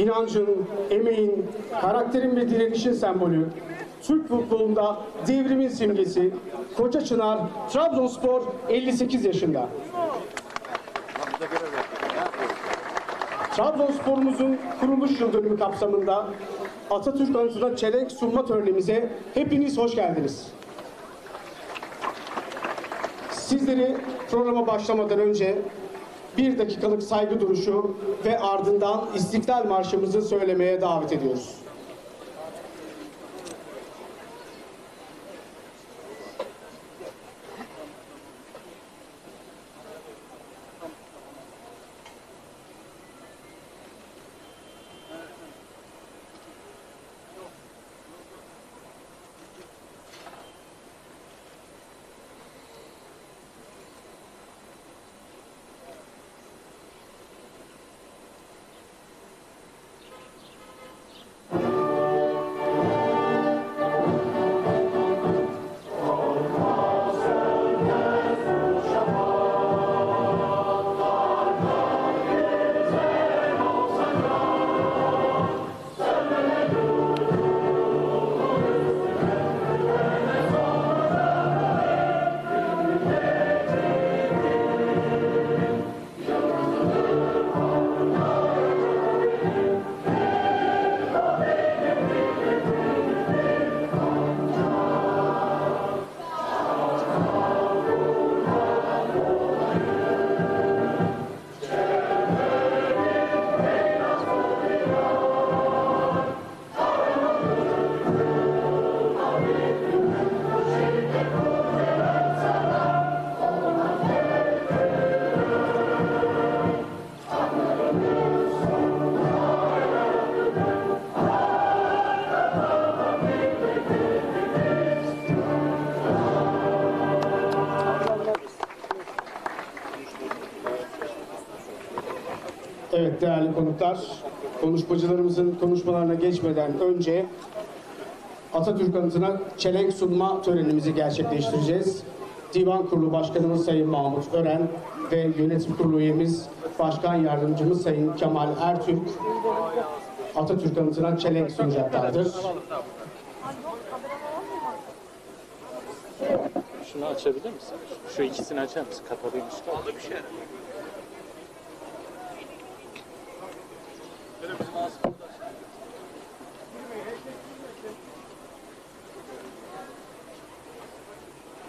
inancın, emeğin, karakterin ve direnişin sembolü, Türk futbolunda devrimin simgesi, Koca Çınar, Trabzonspor 58 yaşında. Trabzonspor'umuzun kuruluş yıl dönümü kapsamında Atatürk anıtına çelenk sunma törenimize hepiniz hoş geldiniz. Sizleri programa başlamadan önce bir dakikalık saygı duruşu ve ardından İstiklal Marşımızı söylemeye davet ediyoruz. Konuklar, konuşmacılarımızın konuşmalarına geçmeden önce Atatürk anıtına çelenk sunma törenimizi gerçekleştireceğiz. Divan Kurulu Başkanımız Sayın Mahmut Ören ve Yönetim Kurulu üyemiz Başkan Yardımcımız Sayın Kemal Ertürk Atatürk anıtına çelenk sunacaklardır. Şunu açabilir misin? Şu ikisini açar mısın? Kapalıymış. Aldı bir şey.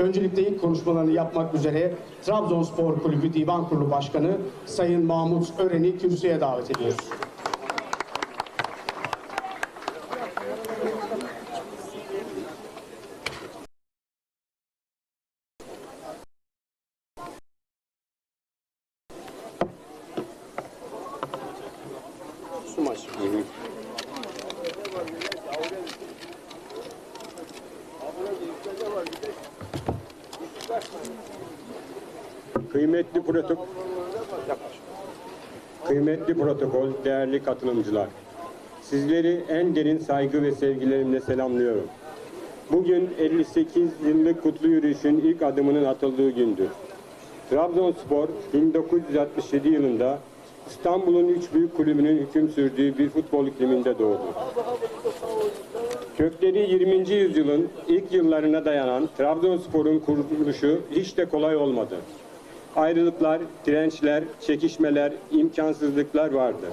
Öncelikle ilk konuşmalarını yapmak üzere Trabzonspor Kulübü Divan Kurulu Başkanı Sayın Mahmut Ören'i kürsüye davet ediyoruz. Kıymetli protokol Kıymetli protokol, değerli katılımcılar. Sizleri en derin saygı ve sevgilerimle selamlıyorum. Bugün 58 yıllık kutlu yürüyüşün ilk adımının atıldığı gündür. Trabzonspor 1967 yılında İstanbul'un üç büyük kulübünün hüküm sürdüğü bir futbol ikliminde doğdu. Kökleri 20. yüzyılın ilk yıllarına dayanan Trabzonspor'un kuruluşu hiç de kolay olmadı. Ayrılıklar, dirençler, çekişmeler, imkansızlıklar vardı.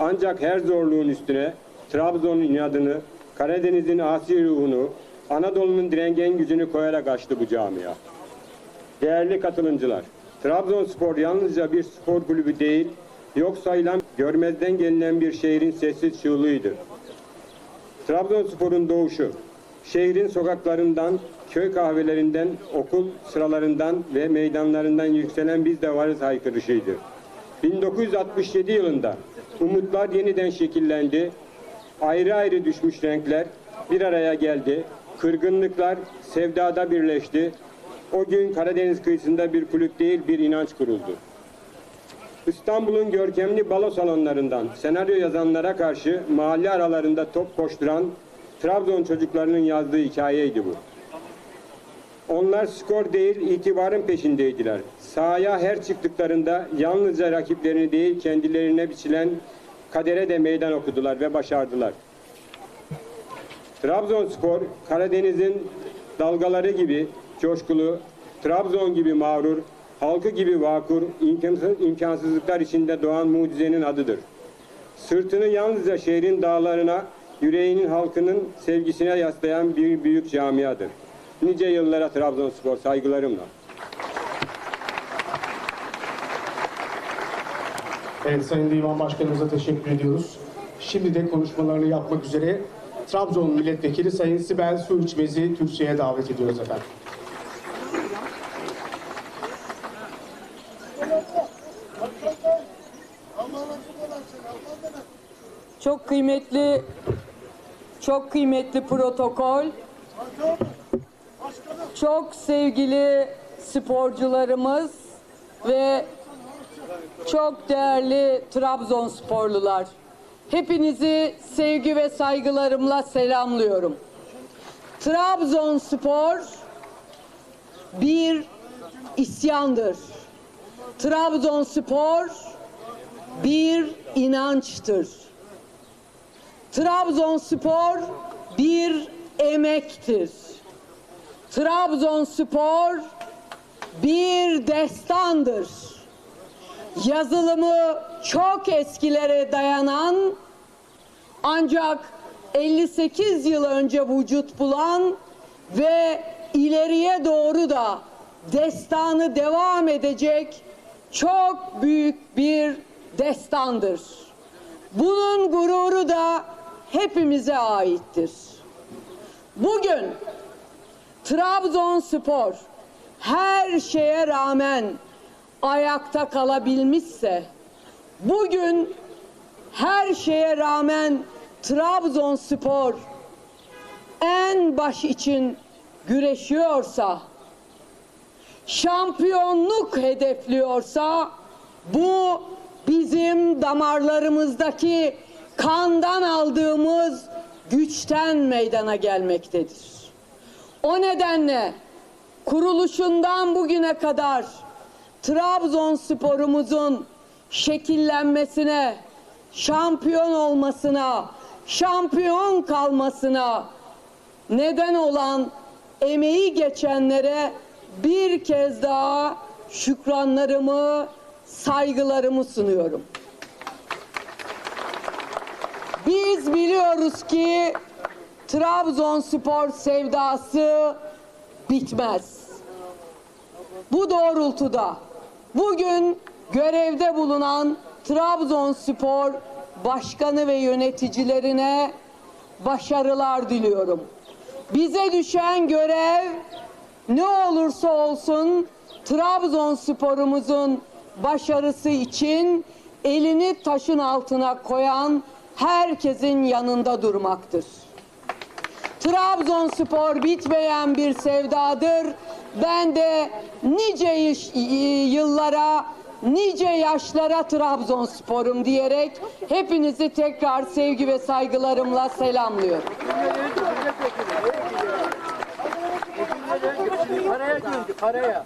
Ancak her zorluğun üstüne Trabzon'un inadını, Karadeniz'in asi ruhunu, Anadolu'nun direngen gücünü koyarak açtı bu camia. Değerli katılımcılar, Trabzonspor yalnızca bir spor kulübü değil, yok sayılan görmezden gelinen bir şehrin sessiz çığlığıydı. Trabzonspor'un doğuşu, şehrin sokaklarından, köy kahvelerinden, okul sıralarından ve meydanlarından yükselen biz de varız haykırışıydı. 1967 yılında umutlar yeniden şekillendi, ayrı ayrı düşmüş renkler bir araya geldi, kırgınlıklar sevdada birleşti. O gün Karadeniz kıyısında bir kulüp değil bir inanç kuruldu. İstanbul'un görkemli balo salonlarından senaryo yazanlara karşı mahalle aralarında top koşturan Trabzon çocuklarının yazdığı hikayeydi bu. Onlar skor değil itibarın peşindeydiler. Sahaya her çıktıklarında yalnızca rakiplerini değil kendilerine biçilen kadere de meydan okudular ve başardılar. Trabzonspor Karadeniz'in dalgaları gibi coşkulu, Trabzon gibi mağrur, halkı gibi vakur, imkansız, imkansızlıklar içinde doğan mucizenin adıdır. Sırtını yalnızca şehrin dağlarına, yüreğinin halkının sevgisine yaslayan bir büyük camiadır. Nice yıllara Trabzonspor saygılarımla. Evet Sayın Divan Başkanımıza teşekkür ediyoruz. Şimdi de konuşmalarını yapmak üzere Trabzon Milletvekili Sayın Sibel Su İçmez'i kürsüye davet ediyoruz efendim. Çok kıymetli çok kıymetli protokol. Çok sevgili sporcularımız ve çok değerli Trabzonsporlular. Hepinizi sevgi ve saygılarımla selamlıyorum. Trabzonspor bir isyandır. Trabzonspor bir inançtır. Trabzonspor bir emektir. Trabzonspor bir destandır. Yazılımı çok eskilere dayanan ancak 58 yıl önce vücut bulan ve ileriye doğru da destanı devam edecek çok büyük bir destandır. Bunun gururu da hepimize aittir. Bugün Trabzonspor her şeye rağmen ayakta kalabilmişse bugün her şeye rağmen Trabzonspor en baş için güreşiyorsa şampiyonluk hedefliyorsa bu bizim damarlarımızdaki kandan aldığımız güçten meydana gelmektedir. O nedenle kuruluşundan bugüne kadar Trabzonspor'umuzun şekillenmesine, şampiyon olmasına, şampiyon kalmasına neden olan emeği geçenlere bir kez daha şükranlarımı, saygılarımı sunuyorum. Biz biliyoruz ki Trabzonspor sevdası bitmez. Bu doğrultuda bugün görevde bulunan Trabzonspor başkanı ve yöneticilerine başarılar diliyorum. Bize düşen görev ne olursa olsun Trabzonspor'umuzun başarısı için elini taşın altına koyan herkesin yanında durmaktır. Trabzonspor bitmeyen bir sevdadır. Ben de nice iş- yıllara, nice yaşlara Trabzonspor'um diyerek hepinizi tekrar sevgi ve saygılarımla selamlıyorum. Paraya döndü, paraya.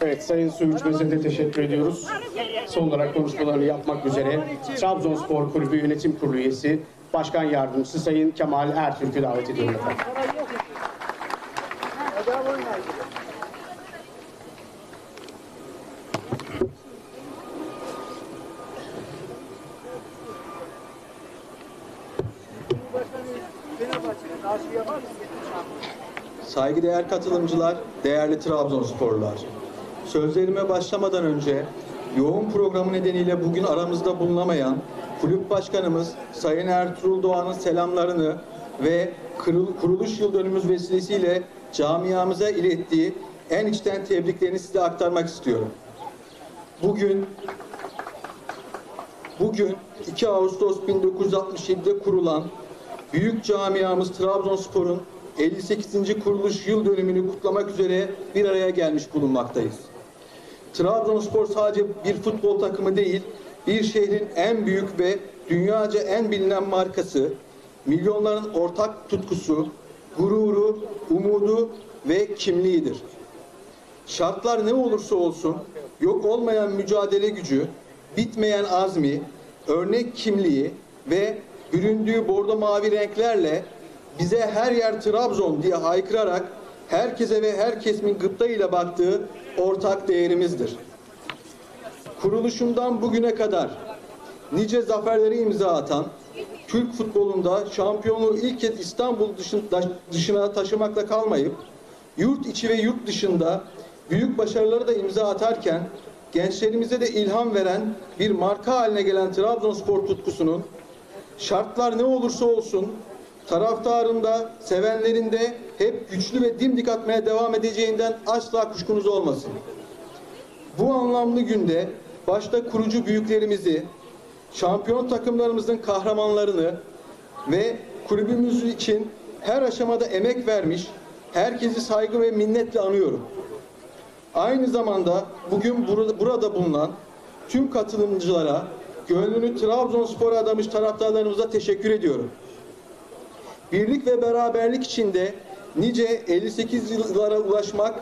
Evet Sayın Su İçmez'e de teşekkür ediyoruz. Son olarak konuşmalarını yapmak üzere Trabzonspor Kulübü Yönetim Kurulu üyesi Başkan Yardımcısı Sayın Kemal Ertürk'ü davet ediyorum efendim. Saygıdeğer katılımcılar, değerli Trabzonsporlular. Sözlerime başlamadan önce yoğun programı nedeniyle bugün aramızda bulunamayan kulüp başkanımız Sayın Ertuğrul Doğan'ın selamlarını ve kuruluş yıl dönümümüz vesilesiyle camiamıza ilettiği en içten tebriklerini size aktarmak istiyorum. Bugün Bugün 2 Ağustos 1967'de kurulan büyük camiamız Trabzonspor'un 58. kuruluş yıl dönümünü kutlamak üzere bir araya gelmiş bulunmaktayız. Trabzonspor sadece bir futbol takımı değil, bir şehrin en büyük ve dünyaca en bilinen markası, milyonların ortak tutkusu, gururu, umudu ve kimliğidir. Şartlar ne olursa olsun yok olmayan mücadele gücü, bitmeyen azmi, örnek kimliği ve büründüğü bordo mavi renklerle bize her yer Trabzon diye haykırarak herkese ve her kesimin gıptayla baktığı ortak değerimizdir. Kuruluşundan bugüne kadar nice zaferleri imza atan, Türk futbolunda şampiyonluğu ilk kez İstanbul dışına taşımakla kalmayıp, yurt içi ve yurt dışında büyük başarıları da imza atarken, gençlerimize de ilham veren bir marka haline gelen Trabzonspor tutkusunun, şartlar ne olursa olsun, taraftarında, sevenlerinde hep güçlü ve dimdik atmaya devam edeceğinden asla kuşkunuz olmasın. Bu anlamlı günde başta kurucu büyüklerimizi, şampiyon takımlarımızın kahramanlarını ve kulübümüz için her aşamada emek vermiş herkesi saygı ve minnetle anıyorum. Aynı zamanda bugün burada, bulunan tüm katılımcılara, gönlünü Trabzonspor'a adamış taraftarlarımıza teşekkür ediyorum. Birlik ve beraberlik içinde nice 58 yıllara ulaşmak,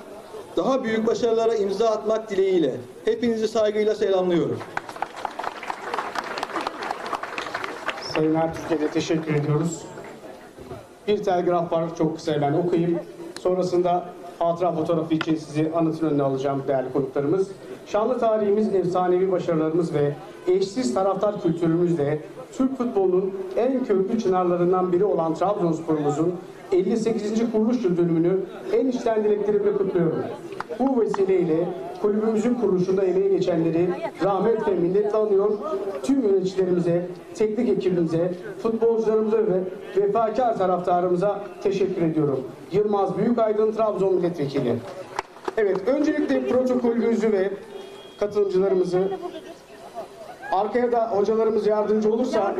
daha büyük başarılara imza atmak dileğiyle hepinizi saygıyla selamlıyorum. Sayın Ertürk'e de teşekkür ediyoruz. Bir telgraf var çok kısa ben okuyayım. Sonrasında hatıra fotoğrafı için sizi anıtın önüne alacağım değerli konuklarımız. Şanlı tarihimiz, efsanevi başarılarımız ve eşsiz taraftar kültürümüzle Türk futbolunun en köklü çınarlarından biri olan Trabzonspor'umuzun 58. kuruluş yıl dönümünü en içten dileklerimle kutluyorum. Bu vesileyle kulübümüzün kuruluşunda emeği geçenleri rahmet ve minnetle anıyor. Tüm yöneticilerimize, teknik ekibimize, futbolcularımıza ve vefakar taraftarımıza teşekkür ediyorum. Yılmaz Büyükaydın Trabzon Milletvekili. Evet, öncelikle protokolümüzü ve katılımcılarımızı arkaya da hocalarımız yardımcı olursa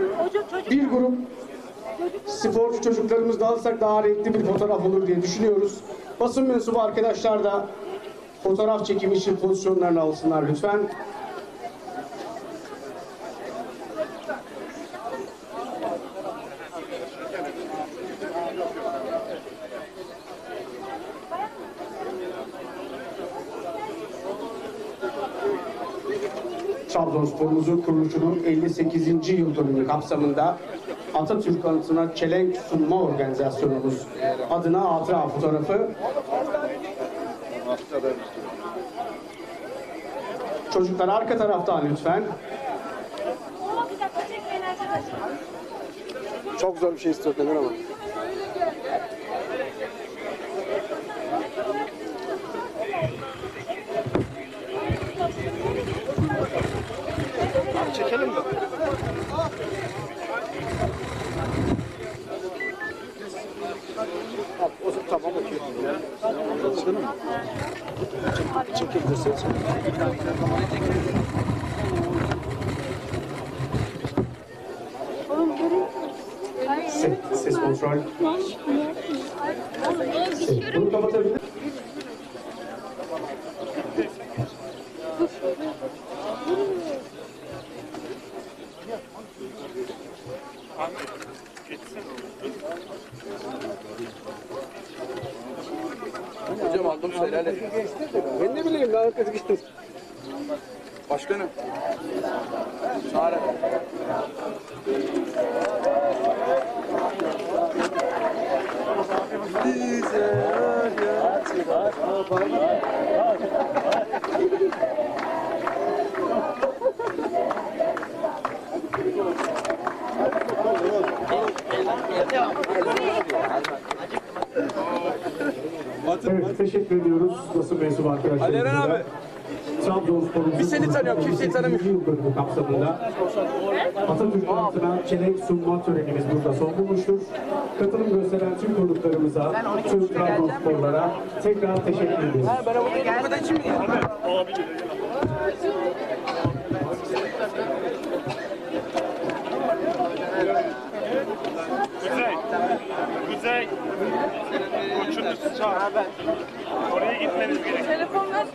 bir grup sporcu çocuklarımız da alırsak daha renkli bir fotoğraf olur diye düşünüyoruz. Basın mensubu arkadaşlar da fotoğraf çekimi için pozisyonlarını alsınlar lütfen. Trabzonspor'umuzun kuruluşunun 58. yıl dönümü kapsamında Atatürk anıtına çelenk sunma organizasyonumuz adına hatıra fotoğrafı Çocuklar arka taraftan lütfen. Çok zor bir şey istiyor ama. Kontrol. Ses. Bunu kapatabilir Hocam aldım söyle. Ben ne bileyim ben arkası gittim. Başkanım. Çağrı. Evet, teşekkür ediyoruz basın mensubu arkadaşlarımıza. Ali Eren abi. Trabzonspor'umuzun Biz seni tanıyorum, kimseyi tanımıyorum. yıl kapsamında Atatürk anıtına çelenk sunma törenimiz burada son bulmuştur. Katılım gösteren tüm konuklarımıza, tüm Trabzonsporlara tekrar teşekkür ediyoruz. Ben bunu bu kadar için mi Kuzey. Kuzey. Koçunuz çağır. Oraya gitmeniz gerekiyor. Telefon ver.